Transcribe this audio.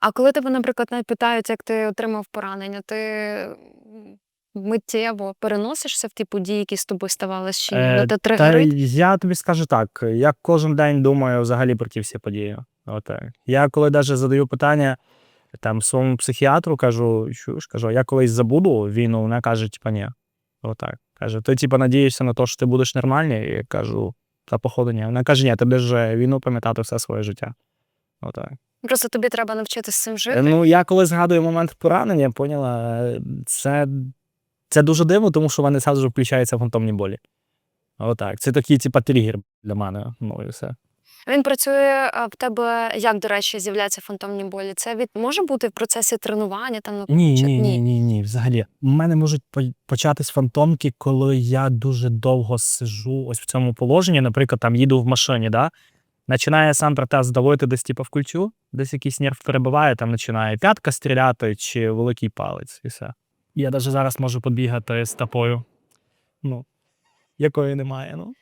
А коли тебе, наприклад, навіть питають, як ти отримав поранення, ти миттєво переносишся в ті події, які з тобою ставалися, чи? Е, Ну, Та я тобі скажу так: я кожен день думаю взагалі про ті всі події. Отак. Я коли навіть задаю питання там своєму психіатру, кажу, що ж кажу, я колись забуду війну, вона каже, типа, ні. Отак. Каже, ти типа надієшся на те, що ти будеш нормальний? І я кажу, та походу ні. Вона каже, ні, ти будеш війну пам'ятати все своє життя. Отак. Просто тобі треба навчитися з цим Е, жити. Ну, я коли згадую момент поранення, поняла, е, це, це дуже дивно, тому що в мене зразу включаються фантомні болі. Отак. Це такий, типа, тригер для мене. Ну і все. Він працює а, в тебе, як, до речі, з'являються фантомні болі? Це від може бути в процесі тренування там Ні, чи- ні, ні, ні, ні. Взагалі. У мене можуть початись фантомки, коли я дуже довго сижу ось в цьому положенні. Наприклад, там їду в машині, да? Починає сам протез давити десь типу, в кульчу, десь якийсь нерв перебуває, там починає п'ятка стріляти чи великий палець, і все. Я навіть зараз можу побігати з тапою, ну, якої немає. Ну.